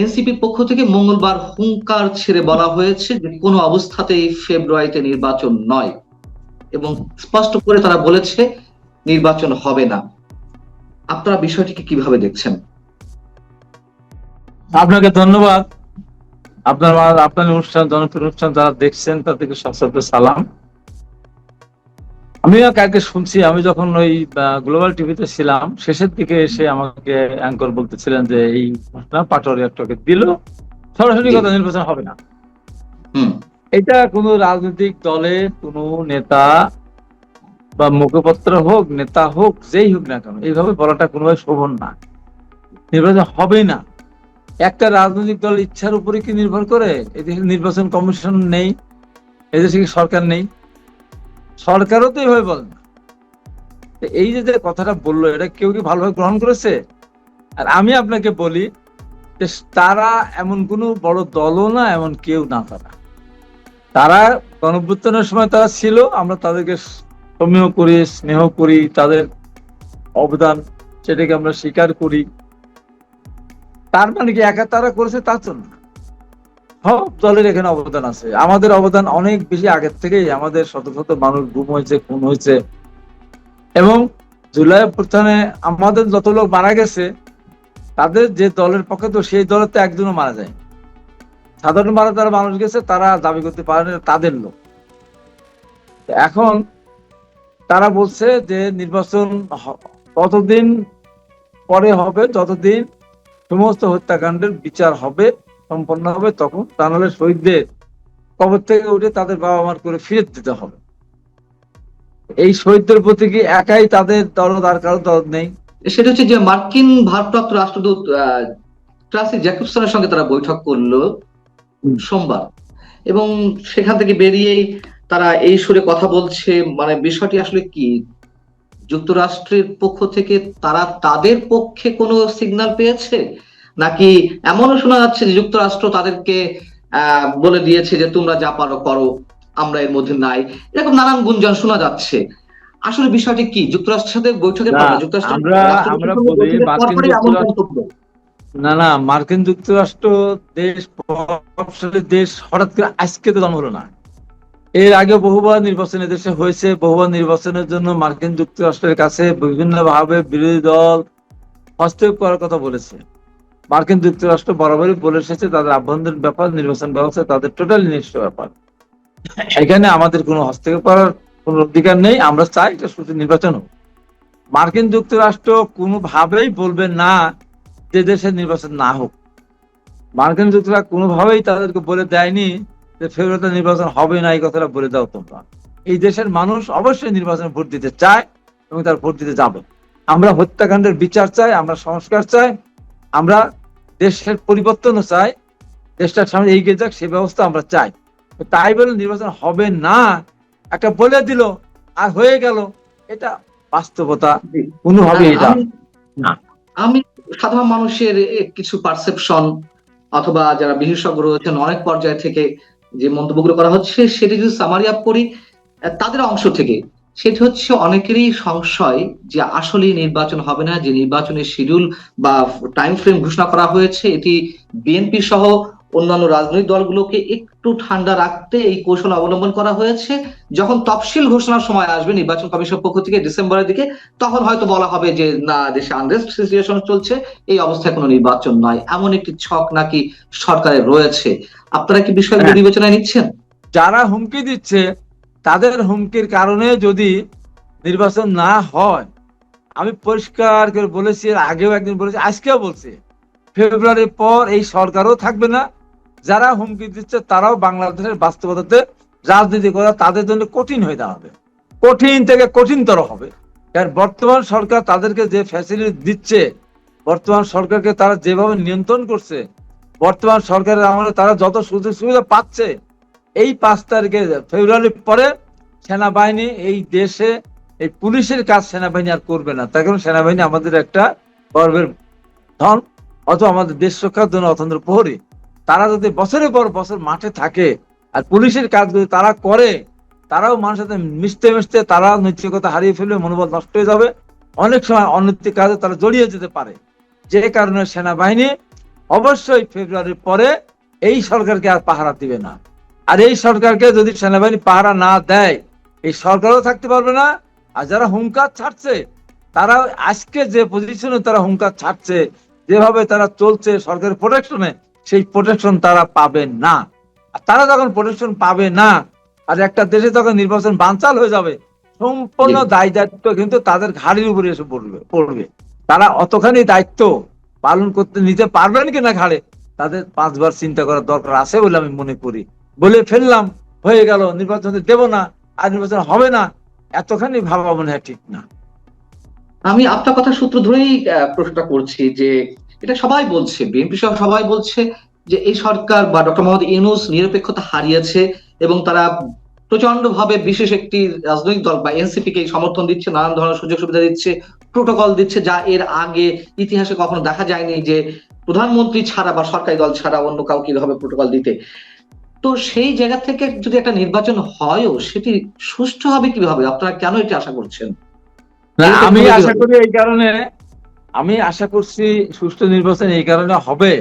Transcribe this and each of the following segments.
এনসিপির পক্ষ থেকে মঙ্গলবার হুঙ্কার ছেড়ে বলা হয়েছে যে কোনো অবস্থাতেই ফেব্রুয়ারিতে নির্বাচন নয়। এবং স্পষ্ট করে তারা বলেছে নির্বাচন হবে না। আপনারা বিষয়টিকে কীভাবে দেখছেন? আপনাকে ধন্যবাদ। আপনার আপনার অনুষ্ঠান, জনপ্রিয় অনুষ্ঠান যারা দেখছেন তাদেরকে সশব্দ সালাম। আমিও কালকে শুনছি আমি যখন ওই গ্লোবাল টিভিতে ছিলাম শেষের দিকে এসে আমাকে অ্যাঙ্কর বলতেছিলেন যে এই ঘটনা পাটোয়ারি একটাকে দিল সরাসরি কথা নির্বাচন হবে না। এটা কোনো রাজনৈতিক দলে কোনো নেতা বা মুখপত্র হোক নেতা হোক যেই হোক না কেন এইভাবে বলাটা কোনোভাবে শোভন না। নির্বাচন হবে না। একটা রাজনৈতিক দল ইচ্ছার উপরে কি নির্ভর করে? এদেশে নির্বাচন কমিশন নেই এদেশে কি সরকার নেই? সরকারও তো এইভাবে বলে না। এই যে কথাটা বলল, এটা কেউ কি ভালোভাবে গ্রহণ করেছে? আর আমি আপনাকে বলি যে তারা এমন কোনো বড় দলও না, এমন কেউ না তারা। তারা গণভ্যুত্থানের সময় তারা ছিল, আমরা তাদেরকে সমীহ করি, স্নেহ করি, তাদের অবদান সেটাকে আমরা স্বীকার করি। তার মানে কি একা তারা করেছে তা তো না সব দলের এখানে অবদান আছে। আমাদের অবদান অনেক বেশি আগের থেকেই। আমাদের শত শত মানুষ গুম হয়েছে, খুন হয়েছে। এবং জুলাই অভ্যুত্থানে আমাদের যত লোক মারা গেছে, তাদের যে দলের পক্ষে তো সেই দলের তো একজনও মারা যায় সাধারণ মারা যারা মানুষ গেছে, তারা দাবি করতে পারে তাদের লোক। এখন তারা বলছে যে নির্বাচন ততদিন পরে হবে, যতদিন সমস্ত হত্যাকাণ্ডের বিচার হবে সম্পন্ন হবে তখন তা নাহলে শহীদদের কবর থেকে উঠে তাদের বাবা মার করে ফিরে দিতে হবে। এই শহীদদের প্রতি কি একাই তাদের দরদ আর কারও দরদ নেই? সেটা হচ্ছে যে মার্কিন ভারপ্রাপ্ত রাষ্ট্রদূত ট্রাসি জ্যাকবসনের সঙ্গে তারা বৈঠক করল সোমবার। এবং সেখান থেকে বেরিয়েই তারা এই সুরে কথা বলছে মানে বিষয়টি আসলে কি? যুক্তরাষ্ট্রের পক্ষ থেকে তারা তাদের পক্ষে কোনো সিগন্যাল পেয়েছে? নাকি এমনও শোনা যাচ্ছে যে যুক্তরাষ্ট্র তাদেরকে আহ বলে দিয়েছে যে তোমরা যা পারো করো আমরা এর মধ্যে নাই। এরকম নানান গুঞ্জন শোনা যাচ্ছে। আসলে বিষয়টি কি? যুক্তরাষ্ট্রের সাথে বৈঠকের পর না, না, মার্কিন যুক্তরাষ্ট্র- মন্তব্য। না না মার্কিন যুক্তরাষ্ট্র দেশ প্রভাবশালী দেশ হঠাৎ করে আজকে তো জন্ম হলো না। এর আগে বহুবার নির্বাচন দেশে হয়েছে বহুবার নির্বাচনের জন্য মার্কিন যুক্তরাষ্ট্রের কাছে বিভিন্ন ভাবে বিরোধী দল হস্তক্ষেপ করার কথা বলেছে। মার্কিন যুক্তরাষ্ট্র বরাবরই বলে এসেছে, তাদের আভ্যন্তরীণ ব্যাপার, নির্বাচন ব্যবস্থা তাদের টোটাল নিজস্ব ব্যাপার। এখানে আমাদের কোনো হস্তক্ষেপ করার কোনো অধিকার নেই, আমরা চাই এটা শুধু নির্বাচন হোক। মার্কিন যুক্তরাষ্ট্র কোনোভাবেই বলবে না যে দেশের নির্বাচন না হোক। মার্কিন যুক্তরাষ্ট্র কোনোভাবেই তাদেরকে বলে দেয়নি যে ফেব্রুয়ারিতে নির্বাচন হবে না, এই কথাটা বলে দাও তোমরা। এই দেশের মানুষ অবশ্যই নির্বাচনে ভোট দিতে চায় এবং তার ভোট দিতে যাবে। আমরা হত্যাকাণ্ডের বিচার চাই, আমরা সংস্কার চাই আমরা দেশের পরিবর্তনও চাই, দেশটার সামনে এগিয়ে যাক, সে ব্যবস্থা আমরা চাই। তাই বলে নির্বাচন হবে না, একটা বলে দিল, আর হয়ে গেল, এটা বাস্তবতা, কোনোভাবেই এটা আমি- সাধারণ মানুষের কিছু পারসেপশন অথবা যারা বিশেষজ্ঞ রয়েছেন, অনেক পর্যায় থেকে যে মন্তব্যগুলো করা হচ্ছে, সেটি যদি সামারি আপ করি, তাদের অংশ থেকে সেটি হচ্ছে অনেকেরই সংশয় যে আসলে নির্বাচন হবে না যে নির্বাচনের শিডিউল বা টাইম ফ্রেম ঘোষণা করা হয়েছে এটি বিএনপি সহ অন্যান্য রাজনৈতিক দলগুলোকে একটু ঠান্ডা রাখতে এই কৌশল অবলম্বন করা হয়েছে। যখন তফসিল ঘোষণার সময় আসবে নির্বাচন কমিশন পক্ষ থেকে ডিসেম্বরের দিকে তখন হয়তো বলা হবে যে না দেশে আনরেস্ট সিচুয়েশন চলছে এই অবস্থায় কোনো নির্বাচন নয়। এমন একটি ছক নাকি সরকারের রয়েছে। আপনারা কি বিষয়গুলো হ্যাঁ। বিবেচনায় নিচ্ছেন? যারা হুমকি দিচ্ছে তাদের হুমকির কারণে যদি নির্বাচন না হয়, আমি পরিষ্কার করে বলেছি আগেও একদিন বলেছি, আজকেও বলছি, ফেব্রুয়ারির পর এই সরকারও থাকবে না। যারা হুমকি দিচ্ছে, তারাও বাংলাদেশের বাস্তবতাতে রাজনীতি করা তাদের জন্য কঠিন হয়ে দাঁড়াবে। কঠিন থেকে কঠিনতর হবে। কারণ বর্তমান সরকার তাদেরকে যে ফ্যাসিলিটি দিচ্ছে, বর্তমান সরকারকে তারা যেভাবে নিয়ন্ত্রণ করছে, বর্তমান সরকারের আমলে তারা যত সুযোগ সুবিধা পাচ্ছে এই পাঁচ তারিখে ফেব্রুয়ারির পরে সেনাবাহিনী এই দেশে, এই পুলিশের কাজ সেনাবাহিনী আর করবে না। তার কারণ সেনাবাহিনী আমাদের একটা গর্বের ধন, অথবা আমাদের দেশ রক্ষার জন্য অতন্ত্র প্রহরী। তারা যদি বছরের পর বছর মাঠে থাকে আর পুলিশের কাজ যদি তারা করে, তারাও মানুষের সাথে মিশতে মিশতে তারা নৈতিকতা হারিয়ে ফেলবে, মনোবল নষ্ট হয়ে যাবে। অনেক সময় অনৈতিক কাজে তারা জড়িয়ে যেতে পারে। যে কারণে সেনাবাহিনী অবশ্যই ফেব্রুয়ারির পরে এই সরকারকে আর পাহারা দিবে না। আর এই সরকারকে যদি সেনাবাহিনী পাহারা না দেয় এই সরকারও থাকতে পারবে না। আর যারা হুঙ্কার ছাড়ছে তারা আজকে যে পজিশনে তারা হুঙ্কার ছাড়ছে যেভাবে তারা চলছে সরকারের প্রোটেকশনে সেই প্রোটেকশন তারা পাবে না। আর তারা যখন প্রোটেকশন পাবে না আর একটা দেশে যখন নির্বাচন বানচাল হয়ে যাবে সম্পূর্ণ। দায় দায়িত্ব কিন্তু তাদের ঘাড়ির উপরে এসে পড়বে পড়বে। তারা অতখানি দায়িত্ব পালন করতে নিতে পারবেন কিনা ঘাড়ে তাদের পাঁচবার চিন্তা করার দরকার আছে বলে আমি মনে করি। বলে ফেললাম, হয়ে গেল, নির্বাচনে দেব না, আর নির্বাচন হবে না, এতখানি ভাবা মনে হয় ঠিক না। আমি আপনার কথা সূত্র ধরেই প্রশ্নটা করছি যে, এটা সবাই বলছে বিএনপি সহ সবাই বলছে যে, এই সরকার বা ডক্টর মোহাম্মদ ইউনুস নিরপেক্ষতা হারিয়েছে এবং তারা প্রচণ্ড ভাবে বিশেষ একটি রাজনৈতিক দল বা এনসিপি কে সমর্থন দিচ্ছে, নানান ধরনের সুযোগ সুবিধা দিচ্ছে, প্রোটোকল দিচ্ছে, যা এর আগে ইতিহাসে কখনো দেখা যায়নি যে প্রধানমন্ত্রী ছাড়া বা সরকারি দল ছাড়া অন্য কাউকে এভাবে প্রোটোকল দিতে। তো সেই জায়গা থেকে যদি একটা নির্বাচন হয়ও সেটি সুষ্ঠু হবে কীভাবে? আপনারা কেন এটি আশা করছেন? আমি আশা করি এই কারণে আমি আশা করছি সুষ্ঠু নির্বাচন এই কারণে হবে।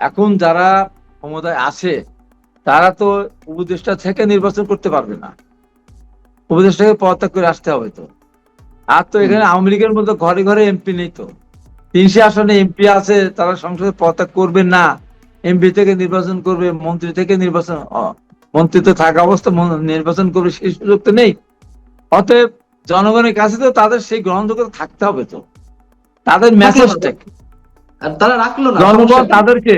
এখন যারা ক্ষমতায় আছে তারা তো উপদেষ্টা থেকে নির্বাচন করতে পারবে না। উপদেষ্টাকে পদত্যাগ করে আসতে হবে তো। আর তো এখানে আওয়ামী লীগের মতো ঘরে ঘরে এমপি নেই তো। তিনশো আসনে এমপি আছে তারা সংসদে পদত্যাগ করবে না। এমপি থেকে নির্বাচন করবে মন্ত্রী থেকে নির্বাচন মন্ত্রী তো থাকা অবস্থা নির্বাচন করবে সেই সুযোগ তো নেই। অতএব জনগণের কাছে তো তাদের সেই গ্রহণযোগ্যতা থাকতে হবে তো। তাদের মেসেজটা? তারা রাখল না। জনগণ তাদেরকে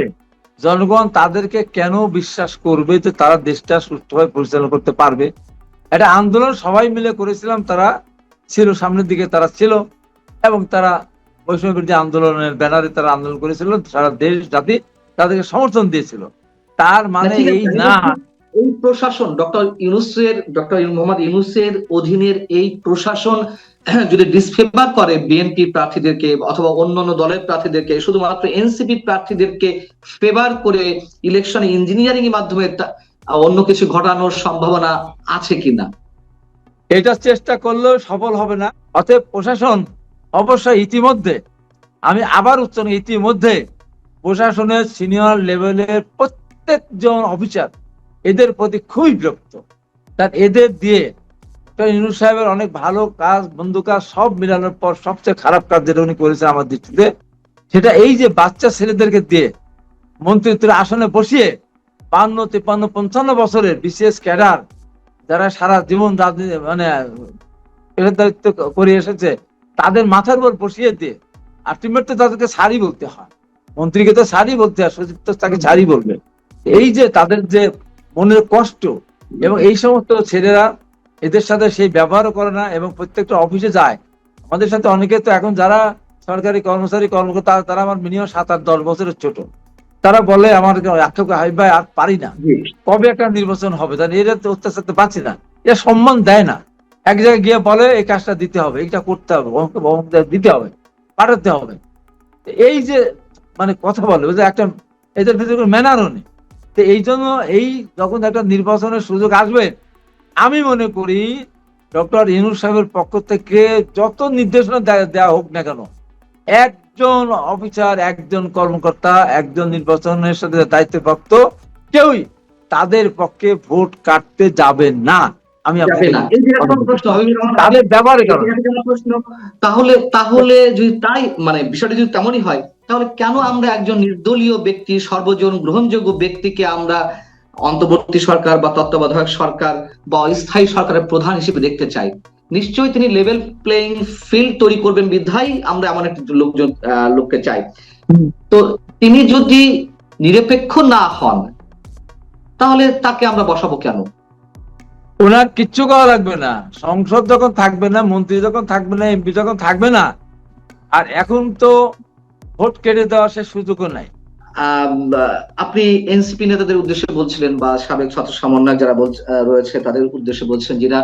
জনগণ তাদেরকে কেন বিশ্বাস করবে যে তারা দেশটা সুষ্ঠুভাবে পরিচালনা করতে পারবে? এটা আন্দোলন সবাই মিলে করেছিলাম তারা ছিল সামনের দিকে তারা ছিল এবং তারা বৈষম্য বিরোধী আন্দোলনের ব্যানারে তারা আন্দোলন করেছিল সারা দেশ জাতি তাদেরকে সমর্থন দিয়েছিল। তার মানে এই না। এই প্রশাসন ডক্টর ইউনুসের ডক্টর মোহাম্মদ ইউনুসের অধীনের এই প্রশাসন যদি ডিসফেভার করে বিএনপি প্রার্থীদেরকে অথবা অন্যান্য দলের প্রার্থীদেরকে শুধুমাত্র এনসিপি প্রার্থীদেরকে ফেভার করে ইলেকশন ইঞ্জিনিয়ারিং এর মাধ্যমে অন্য কিছু ঘটানোর সম্ভাবনা আছে কিনা? এটা চেষ্টা করলেও সফল হবে না। অতএব প্রশাসন অবশ্যই ইতিমধ্যে আমি আবার উচ্চারণ ইতিমধ্যে প্রশাসনের সিনিয়র লেভেলের প্রত্যেকজন অফিসার এদের প্রতি খুবই বিরক্ত। তার এদের দিয়ে ইউনুস সাহেবের অনেক ভালো কাজ, বন্ধু কাজ সব মিলানোর পর সবচেয়ে খারাপ কাজ যেটা উনি করেছেন আমার দৃষ্টিতে, সেটা এই যে বাচ্চা ছেলেদেরকে দিয়ে মন্ত্রিত্বের আসনে বসিয়ে বান্ন তিপ্পান্ন, পঞ্চান্ন বছরের বিশেষ ক্যাডার যারা সারা জীবন রাজনীতি মানে পেশাদারিত্ব করে এসেছে, তাদের মাথার উপর বসিয়ে দিয়ে আলটিমেট তাদেরকে সারি বলতে হয়। মন্ত্রীকে তো সারি বলতে হয় সচিব তো তাকে সারি বলবে। এই যে তাদের যে মনের কষ্ট এবং এই সমস্ত ছেলেরা এদের সাথে সেই ব্যবহারও করে না এবং প্রত্যেকটা অফিসে যায়। আমাদের সাথে অনেকে তো এখন যারা সরকারি কর্মচারী কর্মকর্তা তারা আমার মিনিমাম সাত আট দশ বছরের ছোট। তারা বলে আমার আক্ষেপ হাই ভাই আর পারি না। কবে একটা নির্বাচন হবে? জানি এরা তো অত্যাচার তো না। এরা সম্মান দেয় না। এক জায়গায় গিয়ে বলে এই কাজটা দিতে হবে এইটা করতে হবে দিতে হবে পাঠাতে হবে। এই যে মানে কথা বলে যে একটা এদের ভিতরে কোনো ম্যানারও নেই। তো এই জন্য এই যখন একটা নির্বাচনের সুযোগ আসবে, আমি মনে করি ডক্টর ইনুর সাহেবের পক্ষ থেকে যত নির্দেশনা দেওয়া হোক না কেন, একজন অফিসার একজন কর্মকর্তা, একজন নির্বাচনের সাথে দায়িত্বপ্রাপ্ত কেউই তাদের পক্ষে ভোট কাটতে যাবে না। আমি তাদের ব্যবহারে প্রশ্ন তাহলে তাহলে যদি তাই মানে বিষয়টা যদি তেমনই হয় তাহলে কেন আমরা একজন নির্দলীয় ব্যক্তি সর্বজন গ্রহণযোগ্য ব্যক্তিকে আমরা অন্তর্বর্তী সরকার বা তত্ত্বাবধায়ক সরকার বা অস্থায়ী সরকারের প্রধান হিসেবে দেখতে চাই? নিশ্চয়ই তিনি লেভেল প্লেইং ফিল্ড তৈরি করবেন বিধায় আমরা এমন একটি লোকজন লোককে চাই। তো তিনি যদি নিরপেক্ষ না হন তাহলে তাকে আমরা বসাবো কেন? ওনার কিচ্ছু করা লাগবে না। সংসদ যখন থাকবে না মন্ত্রী যখন থাকবে না এমপি যখন থাকবে না আর এখন তো ভোট কেটে দেওয়ার সে সুযোগও নাই। আপনি এনসিপি নেতাদের উদ্দেশ্যে বলছিলেন বা সাবেক ছাত্র সমন্বয়ক যারা রয়েছে তাদের উদ্দেশ্যে বলছেন যেটা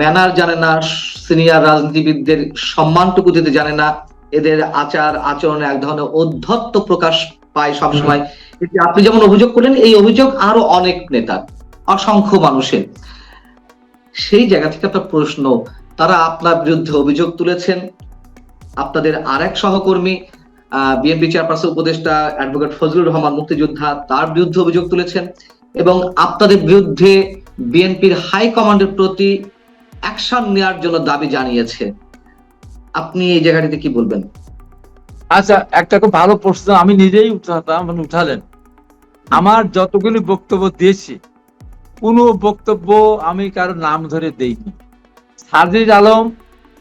ম্যানার জানে না সিনিয়র রাজনীতিবিদদের সম্মানটুকু দিতে জানে না এদের আচার আচরণে এক ধরনের অধ্যত্ত প্রকাশ পায় সবসময়। আপনি যেমন অভিযোগ করলেন এই অভিযোগ আরও অনেক নেতার অসংখ্য মানুষের। সেই জায়গা থেকে একটা প্রশ্ন, তারা আপনার বিরুদ্ধে অভিযোগ তুলেছেন। আপনাদের আরেক সহকর্মী বিএনপি চেয়ারপারসন উপদেষ্টা অ্যাডভোকেট ফজলুর রহমান মুক্তিযোদ্ধা, তার বিরুদ্ধে অভিযোগ তুলেছেন এবং আপনাদের বিরুদ্ধে বিএনপির হাই কমান্ডের প্রতি অ্যাকশন নেওয়ার জন্য দাবি জানিয়েছে। আপনি এই জায়গাটিতে কি বলবেন? আচ্ছা একটা খুব ভালো প্রশ্ন, আমি নিজেই উঠাতাম, উঠালেন। আমার যতগুলি বক্তব্য দিয়েছি কোনো বক্তব্য আমি কারও নাম ধরে দেইনি। সার্জিজ আলম,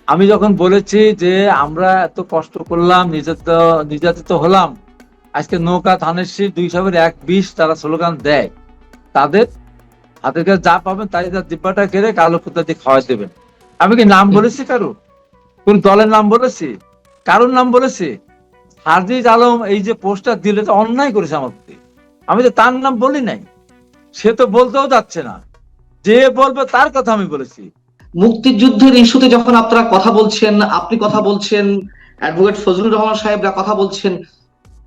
আমি যখন বলেছি যে আমরা এত কষ্ট করলাম নির্যাতিত নির্যাতিত হলাম, আজকে নৌকা শীষ, দুই সাবের এক বিশ তারা স্লোগান দেয়। তাদের হাতের কাছে যা পাবেন তাই তার দিব্যাটা কেড়ে কালো কুত্তা দিয়ে খাওয়াই দেবেন। আমি কি নাম বলেছি কারও? কোন দলের নাম বলেছি? কারোর নাম বলেছি? হাজিজ আলম এই যে পোস্টার দিলে তো অন্যায় করেছে আমার প্রতি আমি তো তার নাম বলি নাই। সে তো বলতেও যাচ্ছে না। যে বলবে তার কথা আমি বলেছি। মুক্তিযুদ্ধের ইস্যুতে যখন আপনারা কথা বলছেন আপনি কথা বলছেন অ্যাডভোকেট ফজলুর রহমান সাহেবরা কথা বলছেন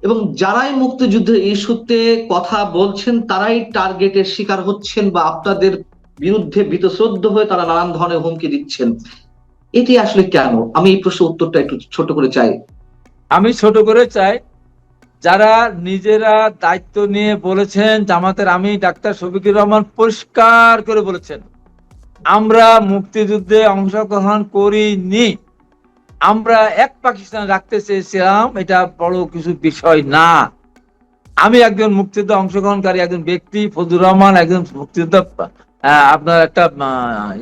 এবং যারাই মুক্তিযুদ্ধের ইস্যুতে কথা বলছেন তারাই টার্গেটের শিকার হচ্ছেন বা আপনাদের বিরুদ্ধে বীতশ্রদ্ধ হয়ে তারা নানান ধরনের হুমকি দিচ্ছেন। এটি আসলে কেন? আমি এই প্রশ্নের উত্তরটা একটু ছোট করে চাই। আমি ছোট করে চাই যারা নিজেরা দায়িত্ব নিয়ে বলেছেন, জামাতের আমি ডাক্তার শফিকুর রহমান পরিষ্কার করে বলেছেন, আমরা মুক্তিযুদ্ধে অংশগ্রহণ করিনি। আমরা এক পাকিস্তান রাখতে চেয়েছিলাম, এটা বড় কিছু বিষয় না। আমি একজন মুক্তিযুদ্ধে অংশগ্রহণকারী, একজন ব্যক্তি ফজুর রহমান, একজন মুক্তিযুদ্ধ আপনার একটা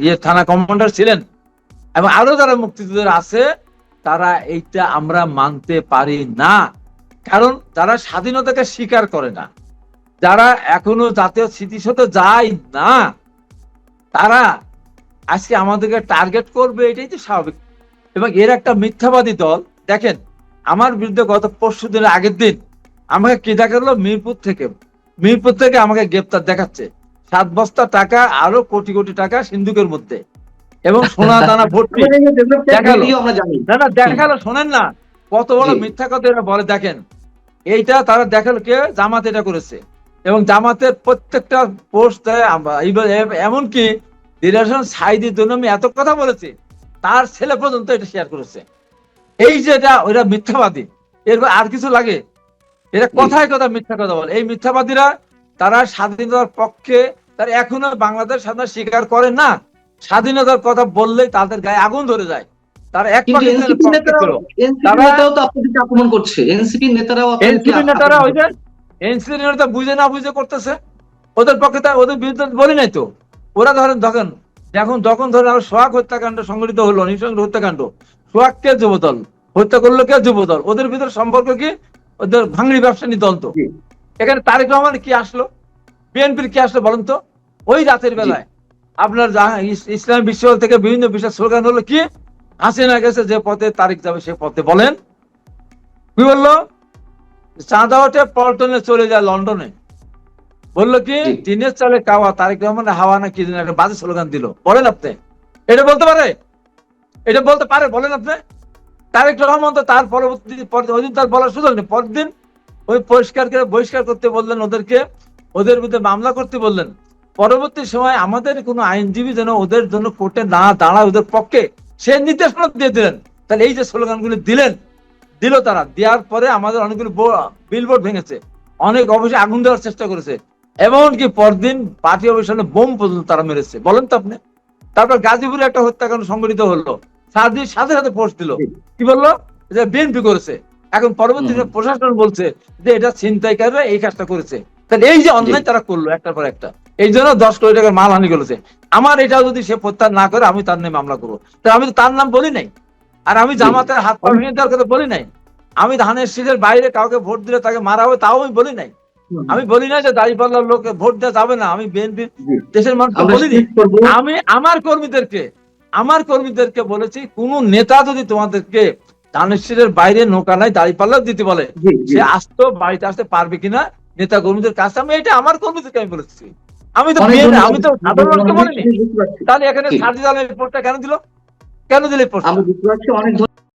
ইয়ে থানা কমান্ডার ছিলেন। এবং আরও যারা মুক্তিযুদ্ধের আছে, তারা এইটা আমরা মানতে পারি না। কারণ যারা স্বাধীনতাকে স্বীকার করে না যারা এখনও জাতীয় স্মৃতিসৌধে যায় না তারা আজকে আমাদেরকে টার্গেট করবে এটাই তো স্বাভাবিক। এবং এর একটা মিথ্যাবাদী দল দেখেন আমার বিরুদ্ধে গত পরশু দিনের আগের দিন আমাকে কি দেখাল? মিরপুর থেকে। মিরপুর থেকে আমাকে গ্রেপ্তার দেখাচ্ছে। সাত বস্তা টাকা আরও কোটি কোটি টাকা সিন্ধুকের মধ্যে। এবং সোনা দানা ভর্তি। দেখাল। না দেখাল শোনেন না। কত বড় মিথ্যা কথা এরা বলে দেখেন এইটা তারা দেখাল কে? জামাত এটা করেছে। এবং জামাতের প্রত্যেকটা পোস্ট এমনকি দিলাসন সাইদির জন্য আমি এত কথা বলেছি তার ছেলে পর্যন্ত এটা শেয়ার করেছে। এই যে এটা ওরা মিথ্যাবাদী। এরপর আর কিছু লাগে? এটা কথায় কথা মিথ্যা কথা বলে। এই মিথ্যাবাদীরা তারা স্বাধীনতার পক্ষে তারা এখনও বাংলাদেশ স্বাধীনতা স্বীকার করে না। স্বাধীনতার কথা বললেই তাদের গায়ে আগুন ধরে যায়। তারা এক কিন্তু পাকিস্তানের এনসিপি পক্ষে নেতারাও ছিল। এনসিপি তারা- নেতারাও তো আপনাদেরকে আক্রমণ করছে। এনসিপি নেতারাও এনসিপি নেতারা ওই যে এনসিপি নেতা বুঝে না বুঝে করতেছে। ওদের পক্ষে ওদের বিরুদ্ধে বলি নাই তো। ওরা ধরেন দেখেন এখন যখন ধরেন আরও সোহাগ হত্যাকাণ্ড সংঘটিত হলো নৃশংস হত্যাকাণ্ড। সোহাগ কে যুবদল? হত্যা করল কে যুবদল? ওদের ভিতরে সম্পর্ক কি? ওদের ভাঙড়ি ব্যবসায়ী দল তো। এখানে তারেক রহমান কি আসলো? বিএনপির কি আসলো বলেন তো? ওই রাতের বেলায়। আপনার ইসলামী বিশ্ববিদ্যালয় থেকে বিভিন্ন বিষয় স্লোগান হলো কি? হাসিনা গেছে যে পথে তারিখ যাবে সে পথে। বলেন। কি বলল? চাঁদা ওঠে পল্টনে চলে যায় লন্ডনে। বলল কি? দিনের চালে কাওয়া তারেক রহমান হাওয়া না কি একটা বাজে স্লোগান দিল। বলেন আপনি। এটা বলতে পারে? এটা বলতে পারে বলেন আপনি। তারেক রহমান তো তার পরবর্তী পর- ওই দিন তার বলার সুযোগ নেই। পরের দিন ওই পরিষ্কার করে বহিষ্কার করতে বললেন ওদেরকে। ওদের বিরুদ্ধে মামলা করতে বললেন। পরবর্তী সময় আমাদের কোনো আইনজীবী যেন ওদের জন্য কোর্টে না দাঁড়ায় ওদের পক্ষে সে নির্দেশনা দিয়ে দিলেন। তাহলে এই যে স্লোগানগুলি দিলেন দিল তারা। দেওয়ার পরে আমাদের অনেকগুলো বিলবোর্ড ভেঙেছে। অনেক অফিসে আগুন দেওয়ার চেষ্টা করেছে। এমনকি পরদিন পার্টি অফিসে বোম পর্যন্ত তারা মেরেছে। বলেন তো আপনি। তারপর গাজীপুরে একটা হত্যাকাণ্ড সংঘটিত হলো। সাদির সাথে সাথে পোস্ট দিল। কি বলল? যে বিএনপি করেছে। এখন পরবর্তী প্রশাসন বলছে যে এটা ছিনতাইকাররা এই কাজটা করেছে। তাহলে এই যে অন্যায় তারা করল একটার পর একটা। এই জন্য দশ কোটি টাকার মাল হানি করেছে। আমার এটা যদি সে প্রত্যাহার না করে আমি তার নামে মামলা করব। তা আমি তো তার নাম বলি নাই। আর আমি জামাতের হাত পা ভেঙে দেওয়ার কথা বলি নাই। আমি ধানের শীষের বাইরে কাউকে ভোট দিলে তাকে মারা হবে তাও আমি বলি নাই। আমি বলি না যে দাঁড়িপাল্লার লোক ভোট দেওয়া যাবে না। আমি বিএনপির জি। দেশের মানুষ বলিনি। আমি আমার কর্মীদেরকে আমার কর্মীদেরকে বলেছি কোন নেতা যদি তোমাদেরকে ধানেশ্বরের বাইরে নৌকা নাই দাঁড়িপাল্লা দিতে বলে। সে আসতো বাড়িতে আসতে পারবে কিনা নেতা কর্মীদের কাছে আমি এটা আমার কর্মীদেরকে আমি বলেছি। আমি তো আমি তো সাধারণ লোককে বলিনি। তাহলে এখানে জি। সার্জিদ আলমের পোস্টটা কেন দিল? কেন দিলে পোস্ট আমরা বুঝতে পারছি অনেক